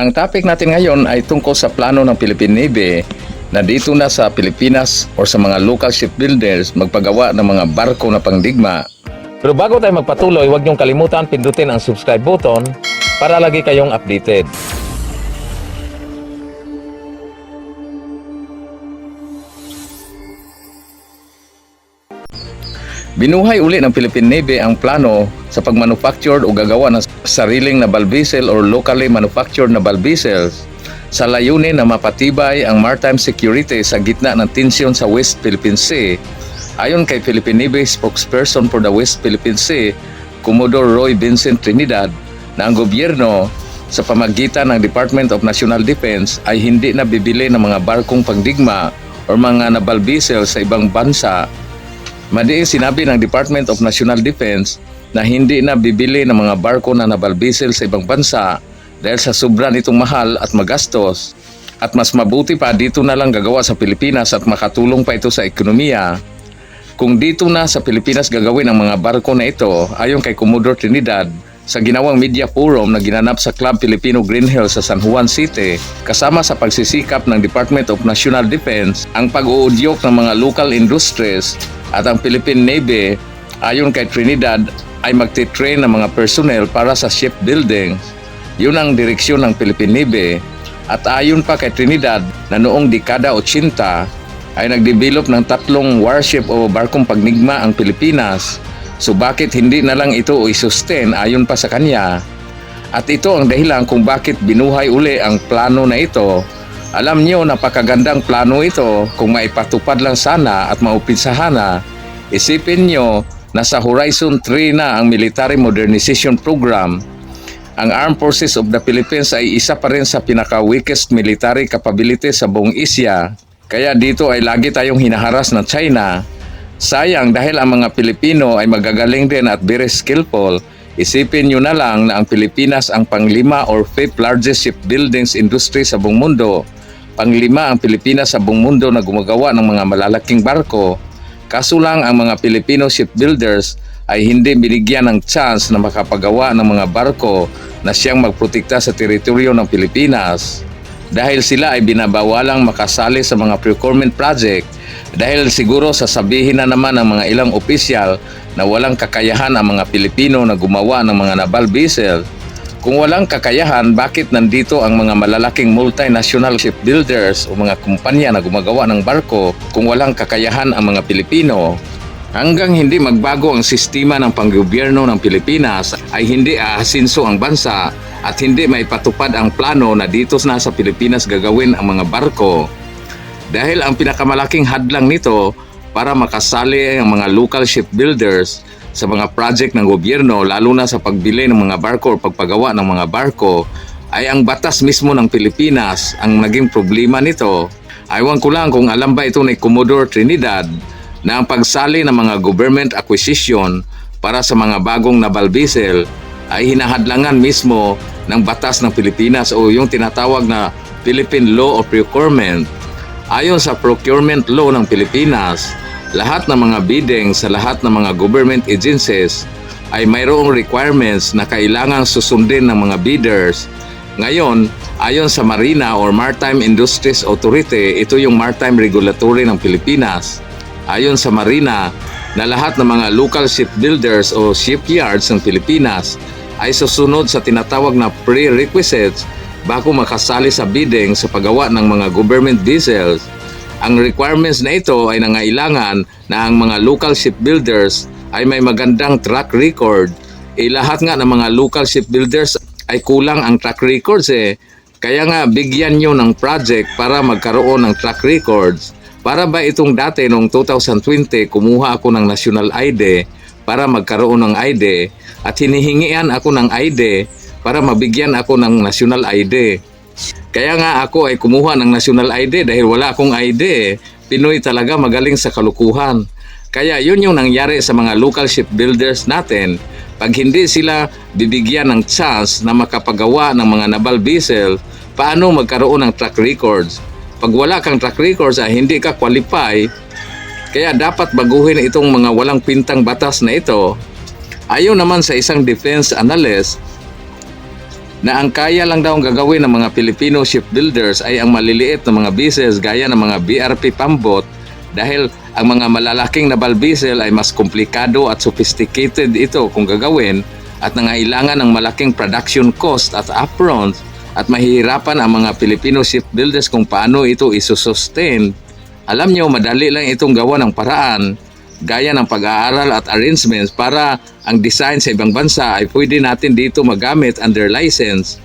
Ang topic natin ngayon ay tungkol sa plano ng Philippine Navy na dito na sa Pilipinas o sa mga local shipbuilders magpagawa ng mga barko na pangdigma. Pero bago tayo magpatuloy, huwag niyong kalimutan pindutin ang subscribe button para lagi kayong updated. Binuhay uli ng Philippine Navy ang plano sa pagmanufactured o gagawa ng sariling na balbisel or locally manufactured na balbisels sa layunin na mapatibay ang maritime security sa gitna ng tensyon sa West Philippine Sea. Ayon kay Philippine Navy spokesperson for the West Philippine Sea, Commodore Roy Vincent Trinidad, na ang gobyerno sa pamagitan ng Department of National Defense ay hindi na bibili ng mga barkong pangdigma o mga nabalbisel sa ibang bansa Madiin sinabi ng Department of National Defense na hindi na bibili ng mga barko na nabalbisel sa ibang bansa dahil sa sobra nitong mahal at magastos. At mas mabuti pa dito na lang gagawa sa Pilipinas at makatulong pa ito sa ekonomiya. Kung dito na sa Pilipinas gagawin ang mga barko na ito, ayon kay Commodore Trinidad, sa ginawang media forum na ginanap sa Club Filipino Green Hills sa San Juan City, kasama sa pagsisikap ng Department of National Defense ang pag-uudyok ng mga local industries at ang Philippine Navy ayon kay Trinidad ay magtitrain ng mga personnel para sa shipbuilding. Yun ang direksyon ng Philippine Navy at ayon pa kay Trinidad na noong dekada 80 ay nagdevelop ng tatlong warship o barkong pagnigma ang Pilipinas. So bakit hindi na lang ito i-sustain ayon pa sa kanya? At ito ang dahilan kung bakit binuhay uli ang plano na ito. Alam niyo napakagandang plano ito kung maipatupad lang sana at maupinsahan na. Isipin niyo nasa Horizon 3 na ang Military Modernization Program. Ang Armed Forces of the Philippines ay isa pa rin sa pinaka-weakest military capability sa buong Asia. Kaya dito ay lagi tayong hinaharas ng China. Sayang dahil ang mga Pilipino ay magagaling din at very skillful. Isipin nyo na lang na ang Pilipinas ang panglima or fifth largest shipbuildings industry sa buong mundo. Panglima ang Pilipinas sa buong mundo na gumagawa ng mga malalaking barko. Kaso lang ang mga Filipino shipbuilders ay hindi binigyan ng chance na makapagawa ng mga barko na siyang magprotekta sa teritoryo ng Pilipinas. Dahil sila ay binabawalang makasali sa mga procurement project dahil siguro sasabihin na naman ng mga ilang opisyal na walang kakayahan ang mga Pilipino na gumawa ng mga naval vessel. Kung walang kakayahan, bakit nandito ang mga malalaking multinational shipbuilders o mga kumpanya na gumagawa ng barko kung walang kakayahan ang mga Pilipino? Hanggang hindi magbago ang sistema ng panggobyerno ng Pilipinas ay hindi aasinso ang bansa at hindi maipatupad ang plano na dito na sa Pilipinas gagawin ang mga barko. Dahil ang pinakamalaking hadlang nito para makasali ang mga local shipbuilders sa mga project ng gobyerno lalo na sa pagbili ng mga barko o pagpagawa ng mga barko ay ang batas mismo ng Pilipinas ang naging problema nito. Aywan ko lang kung alam ba ito ni Commodore Trinidad na ang pagsali ng mga government acquisition para sa mga bagong naval vessel ay hinahadlangan mismo ng batas ng Pilipinas o yung tinatawag na Philippine Law of Procurement. Ayon sa procurement law ng Pilipinas, lahat ng mga bidding sa lahat ng mga government agencies ay mayroong requirements na kailangang susundin ng mga bidders. Ngayon, ayon sa Marina or Maritime Industries Authority, ito yung maritime regulatory ng Pilipinas. Ayon sa Marina, na lahat ng mga local shipbuilders o shipyards ng Pilipinas ay susunod sa tinatawag na prerequisites bago makasali sa bidding sa paggawa ng mga government vessels. Ang requirements na ito ay nangailangan na ang mga local shipbuilders ay may magandang track record. Eh lahat nga ng mga local shipbuilders ay kulang ang track records eh. Kaya nga bigyan nyo ng project para magkaroon ng track records. Para ba itong dati noong 2020 kumuha ako ng national ID para magkaroon ng ID at hinihingian ako ng ID para mabigyan ako ng national ID. Kaya nga ako ay kumuha ng national ID dahil wala akong ID. Pinoy talaga magaling sa kalukuhan. Kaya yun yung nangyari sa mga local shipbuilders natin. Pag hindi sila bibigyan ng chance na makapagawa ng mga naval vessel, paano magkaroon ng track records? Pag wala kang track records ay hindi ka qualify, kaya dapat baguhin itong mga walang pintang batas na ito. Ayon naman sa isang defense analyst, na ang kaya lang daw ang gagawin ng mga Filipino shipbuilders ay ang maliliit na mga business gaya ng mga BRP Pambot dahil ang mga malalaking na balbisel ay mas komplikado at sophisticated ito kung gagawin at nangailangan ng malaking production cost at upfront at mahihirapan ang mga Filipino shipbuilders kung paano ito isusustain. Alam nyo, madali lang itong gawa ng paraan gaya ng pag-aaral at arrangements para ang design sa ibang bansa ay pwede natin dito magamit under license.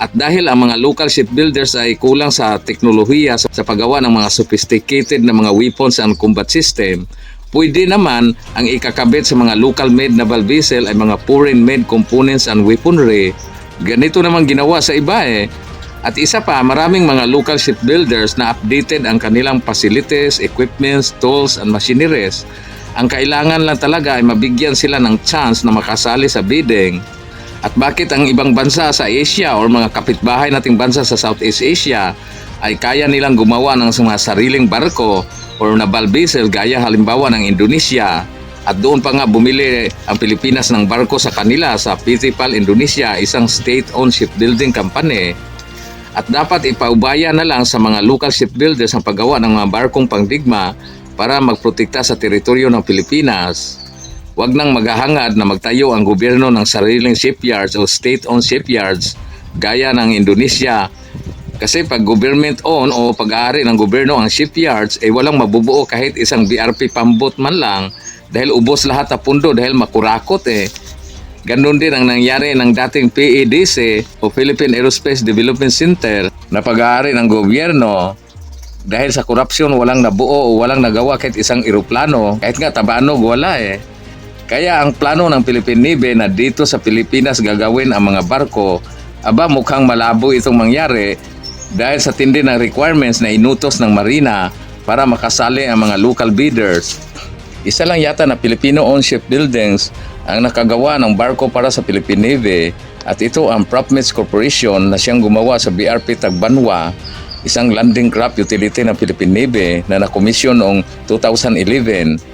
At dahil ang mga local shipbuilders ay kulang sa teknolohiya sa paggawa ng mga sophisticated na mga weapons and combat system, pwede naman ang ikakabit sa mga local made naval vessel ay mga foreign made components and weaponry. Ganito naman ginawa sa iba eh. At isa pa, maraming mga local shipbuilders na updated ang kanilang facilities, equipments, tools, and machineries. Ang kailangan lang talaga ay mabigyan sila ng chance na makasali sa bidding. At bakit ang ibang bansa sa Asia o mga kapitbahay nating bansa sa Southeast Asia ay kaya nilang gumawa ng mga sariling barko o naval vessel gaya halimbawa ng Indonesia at doon pa nga bumili ang Pilipinas ng barko sa kanila sa Pitipal, Indonesia, isang state-owned shipbuilding company. At dapat ipaubaya na lang sa mga local shipbuilders ang paggawa ng mga barkong pangdigma para magprotekta sa teritoryo ng Pilipinas. Huwag nang maghahangad na magtayo ang gobyerno ng sariling shipyards o state-owned shipyards gaya ng Indonesia. Kasi pag government-owned o pag-aari ng gobyerno ang shipyards, eh walang mabubuo kahit isang BRP pambot man lang dahil ubos lahat ang pundo dahil makurakot eh. Ganon din ang nangyari ng dating PADC o Philippine Aerospace Development Center na pag-aari ng gobyerno dahil sa korupsyon walang nabuo o walang nagawa kahit isang eroplano kahit nga tabanog wala eh. Kaya ang plano ng Philippine Navy na dito sa Pilipinas gagawin ang mga barko, aba mukhang malabo itong mangyari dahil sa tindi ng requirements na inutos ng Marina para makasali ang mga local bidders. Isa lang yata na Filipino-owned shipbuildings ang nakagawa ng barko para sa Philippine Navy at ito ang Propmets Corporation na siyang gumawa sa BRP Tagbanwa, isang landing craft utility ng Philippine Navy na nakomisyon noong 2011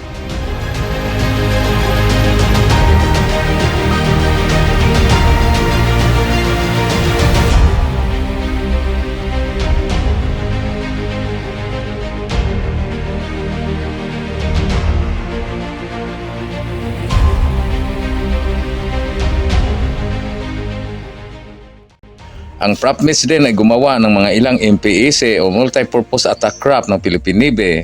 Ang Propmets din ay gumawa ng mga ilang MPAC o Multipurpose Attack Craft ng Philippine Navy.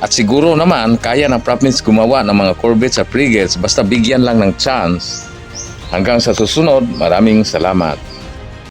At siguro naman, kaya ng Propmets gumawa ng mga corvettes at frigates basta bigyan lang ng chance. Hanggang sa susunod, maraming salamat.